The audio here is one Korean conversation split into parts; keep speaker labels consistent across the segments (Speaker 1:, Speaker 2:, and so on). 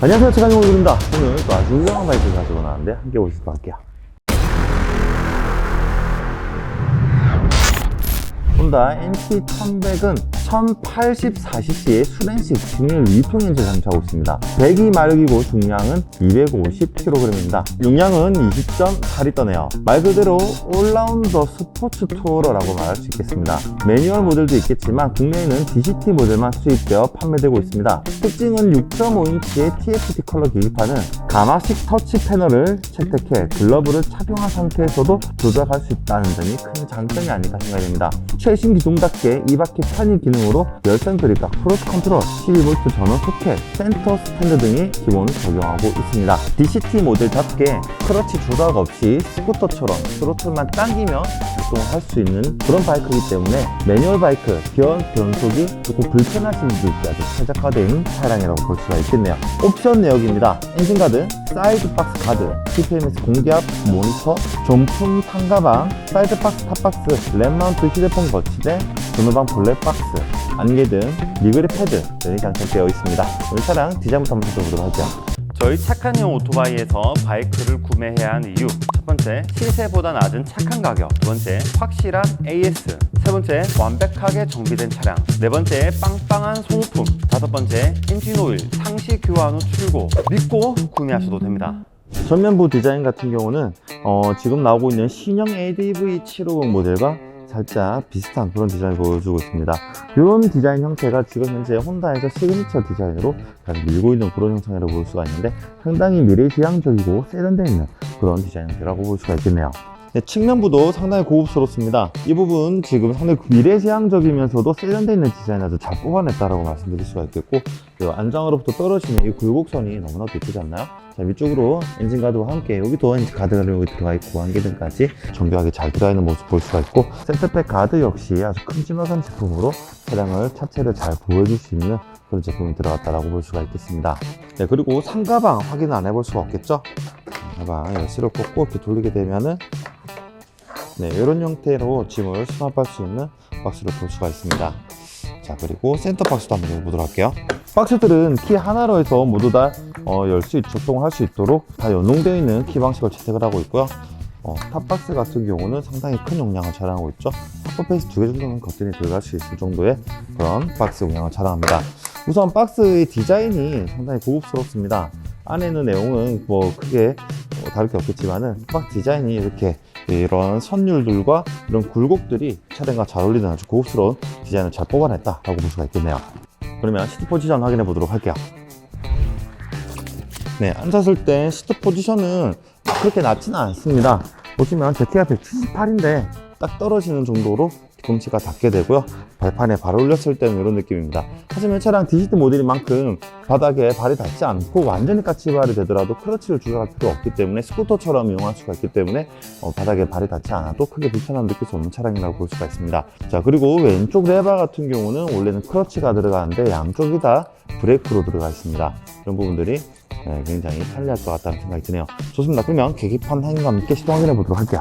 Speaker 1: 안녕하세요. 최강용 얼굴입니다. 오늘 또 아주 유명한 바이크 가지고 나왔는데 함께 보시도록 할게요 혼다 NT1100은 1084cc의 수렌식 직렬 위풍 엔진 장착하고 있습니다. 배기 마력이고 중량은 250kg입니다. 용량은 20.4L네요. 말 그대로 올라운더 스포츠 투어러라고 말할 수 있겠습니다. 매뉴얼 모델도 있겠지만 국내에는 DCT 모델만 수입되어 판매되고 있습니다. 특징은 6.5인치의 TFT 컬러 계기판은 가마식 터치 패널을 채택해 글러브를 착용한 상태에서도 조작할 수 있다는 점이 큰 장점이 아닐까 생각이 됩니다. 최신 기종답게 이 바퀴 편입 기능으로 열선 그립과 크로스 컨트롤, 12V 전원 소켓, 센터 스탠드 등이 기본을 적용하고 있습니다. DCT 모델답게 크러치 조작 없이 스쿠터처럼 스로틀만 당기면 작동을 할 수 있는 그런 바이크이기 때문에 매뉴얼 바이크, 기어 변속이 조금 불편하신 분들께 아주 최적화된 차량이라고 볼 수가 있겠네요. 옵션 내역입니다. 엔진 가드, 사이드 박스 가드, TPMS 공기압 모니터, 존품 판가방, 사이드 박스 탑박스, 램 마운트 휴대폰 거치대, 조노방 블랙 박스, 안개 등 리그리 패드 등이 장착되어 있습니다. 오늘 차량 디자인부터 한번 살펴보도록 할게요.
Speaker 2: 저희 착한 형 오토바이에서 바이크를 구매해야 하는 이유 첫 번째 시세보다 낮은 착한 가격. 두 번째 확실한 AS 세 번째 완벽하게 정비된 차량. 네 번째 빵빵한 소모품. 다섯 번째 엔진오일 상시 교환 후 출고. 믿고 구매하셔도 됩니다.
Speaker 1: 전면부 디자인 같은 경우는 어, 지금 나오고 있는 신형 ADV 750 모델과 살짝 비슷한 그런 디자인을 보여주고 있습니다. 이런 디자인 형태가 지금 현재 혼다에서 시그니처 디자인으로 가장 밀고 있는 그런 형상이라고 볼 수가 있는데 상당히 미래지향적이고 세련되어 있는 그런 디자인 형태라고 볼 수가 있겠네요. 네, 측면부도 상당히 고급스럽습니다. 이 부분 지금 상당히 미래지향적이면서도 세련되어 있는 디자인 아주 잘 뽑아냈다라고 말씀드릴 수가 있겠고 그 안장으로부터 떨어지는 이 굴곡선이 너무나도 예쁘지 않나요? 자 위쪽으로 엔진 가드와 함께 여기도 엔진 가드가 여기 들어가 있고 안개등까지 정교하게 잘 들어가 있는 모습 볼 수가 있고 센터백 가드 역시 아주 큼지막한 제품으로 차량을 차체를 잘 보여줄 수 있는 그런 제품이 들어갔다라고 볼 수가 있겠습니다. 네 그리고 상가방 확인을 안 해볼 수가 없겠죠? 상가방 열쇠를 꽂고 이렇게 돌리게 되면은 네, 이런 형태로 짐을 수납할 수 있는 박스를 볼 수가 있습니다. 자, 그리고 센터 박스도 한번 열어보도록 할게요. 박스들은 키 하나로 해서 모두 다 어, 열 수, 작동을 할수 있도록 다 연동되어 있는 키 방식을 채택을 하고 있고요. 어, 탑박스 같은 경우는 상당히 큰 용량을 자랑하고 있죠. 탑페이스 두 개 정도는 거뜬히 들어갈 수 있을 정도의 그런 박스 용량을 자랑합니다. 우선 박스의 디자인이 상당히 고급스럽습니다. 안에는 내용은 뭐 크게 뭐 다를 게 없겠지만은 박 디자인이 이렇게 이런 선율들과 이런 굴곡들이 차량과 잘 어울리는 아주 고급스러운 디자인을 잘 뽑아냈다라고 볼 수가 있겠네요. 그러면 시트 포지션 확인해 보도록 할게요. 네, 앉았을 때 시트 포지션은 그렇게 낮지는 않습니다. 보시면 제 키가 178인데 딱 떨어지는 정도로 뒤꿈치가 닿게 되고요. 발판에 발 올렸을 때는 이런 느낌입니다. 하지만 차량 DCT 모델인 만큼 바닥에 발이 닿지 않고 완전히 까치발이 되더라도 클러치를 조작할 필요 없기 때문에 스쿠터처럼 이용할 수가 있기 때문에 어, 바닥에 발이 닿지 않아도 크게 불편함을 느낄 수 없는 차량이라고 볼 수가 있습니다. 자 그리고 왼쪽 레바 같은 경우는 원래는 클러치가 들어가는데 양쪽이 다 브레이크로 들어가 있습니다. 이런 부분들이 네, 굉장히 편리할 것 같다는 생각이 드네요. 좋습니다. 그러면 계기판 확인과 함께 시동 확인해 보도록 할게요.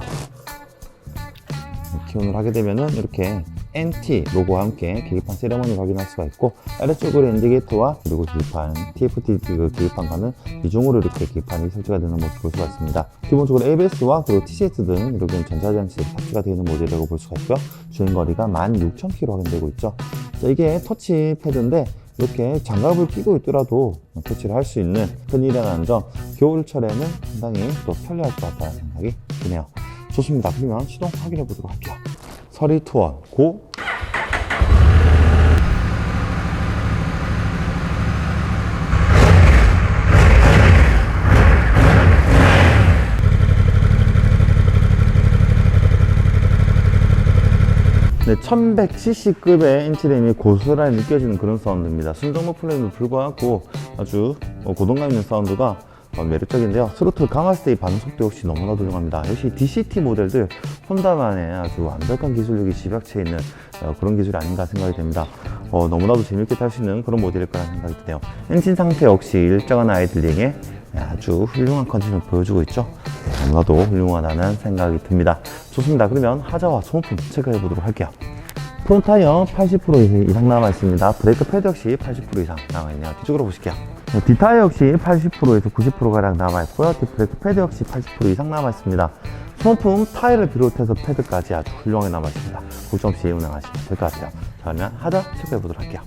Speaker 1: 기온을 하게 되면은 이렇게 NT 로고와 함께 계기판 세레머니를 확인할 수가 있고 아래쪽으로 인디게이터와 그리고 계기판 TFT 그 계기판과는 이중으로 이렇게 계기판이 설치가 되는 모습 볼 수가 있습니다. 기본적으로 ABS와 그리고 TCS 등 이렇게 전자장치에 탑재가 되어 있는 모델이라고 볼 수가 있고요. 주행 거리가 16,000km 확인되고 있죠. 자, 이게 터치 패드인데 이렇게 장갑을 끼고 있더라도 터치를 할 수 있는 편이라는 점 겨울철에는 상당히 또 편리할 것 같다는 생각이 드네요. 좋습니다. 그러면 시동 확인해 보도록 할게요. 서리 투원 고 네, 1100cc급의 엔치램이 고스란히 느껴지는 그런 사운드입니다. 순정모 플레임도 불구하고 아주 어, 고동감 있는 사운드가 어, 매력적인데요. 스로틀 강화스테이 반속도 역시 너무나도 훌륭합니다. 역시 DCT 모델들 혼다만의 아주 완벽한 기술력이 집약체 있는 어, 그런 기술이 아닌가 생각이 됩니다. 어, 너무나도 재밌게 탈 수 있는 그런 모델일 거라는 생각이 드네요. 엔진 상태 역시 일정한 아이들링에 아주 훌륭한 컨디션을 보여주고 있죠. 너무나도 훌륭하다는 생각이 듭니다. 좋습니다. 그러면 하자와 소모품 체크해 보도록 할게요. 프론트 타이어 80% 이상 남아 있습니다. 브레이크 패드 역시 80% 이상 남아 있네요. 뒤쪽으로 보실게요. 네, 뒷타이어 역시 80%에서 90%가량 남아 있고요. 뒷브레이크 패드 역시 80% 이상 남아 있습니다. 소모품 타이를 비롯해서 패드까지 아주 훌륭하게 남아 있습니다. 걱정 없이 운행하시면 될 것 같아요. 자, 그러면 하자 체크해 보도록 할게요.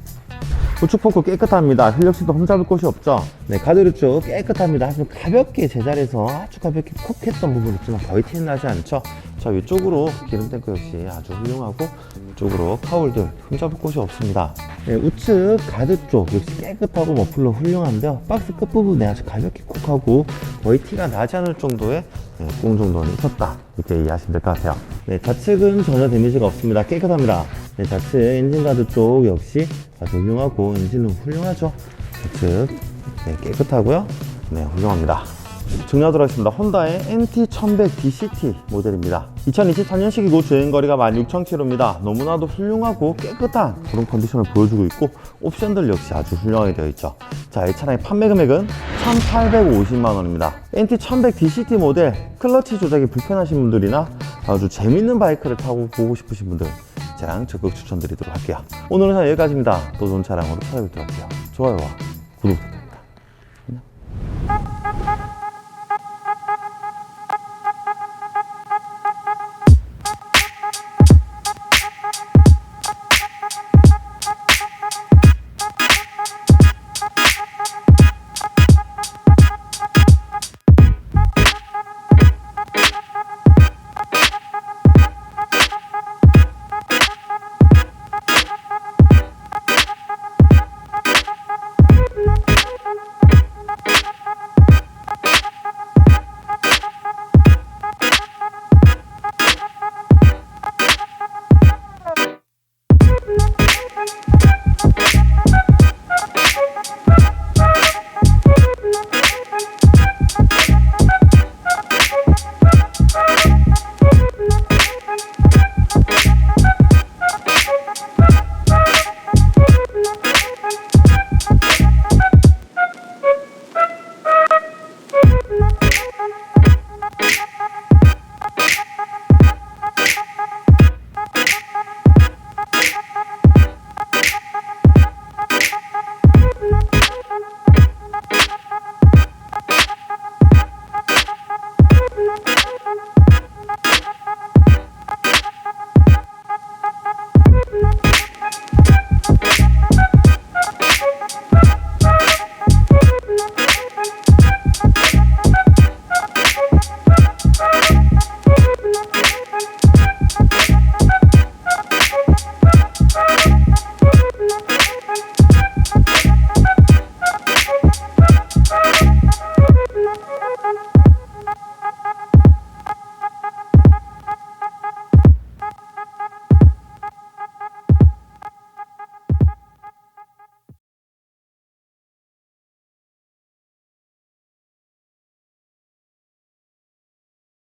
Speaker 1: 우측 포크 깨끗합니다. 휠역시도 흠잡을 곳이 없죠. 네, 가드류 쪽 깨끗합니다. 하지만 가볍게 제자리에서 아주 가볍게 콕 했던 부분 있지만 거의 티는 나지 않죠. 자, 위쪽으로 기름 탱크 역시 아주 훌륭하고 이쪽으로 카울들 흠잡을 곳이 없습니다. 네, 우측 가드 쪽 역시 깨끗하고 머플러 훌륭한데요. 박스 끝부분에 아주 가볍게 콕하고 거의 티가 나지 않을 정도의 네, 꽁 정도는 있었다. 이렇게 이해하시면 될 것 같아요. 네, 좌측은 전혀 데미지가 없습니다. 깨끗합니다. 네, 좌측 엔진 가드 쪽 역시 아주 훌륭하고 엔진은 훌륭하죠. 좌측 네, 깨끗하고요. 네, 훌륭합니다. 정리하도록 하겠습니다. 혼다의 NT1100 DCT 모델입니다. 2024년식이고 주행거리가 16,000km입니다. 너무나도 훌륭하고 깨끗한 그런 컨디션을 보여주고 있고 옵션들 역시 아주 훌륭하게 되어 있죠. 자, 이 차량의 판매 금액은 1,850만 원입니다. NT1100 DCT 모델 클러치 조작이 불편하신 분들이나 아주 재밌는 바이크를 타고 보고 싶으신 분들 차량 적극 추천드리도록 할게요. 오늘은 여기까지입니다. 또 좋은 차량으로 찾아뵙도록 할게요. 좋아요와 구독.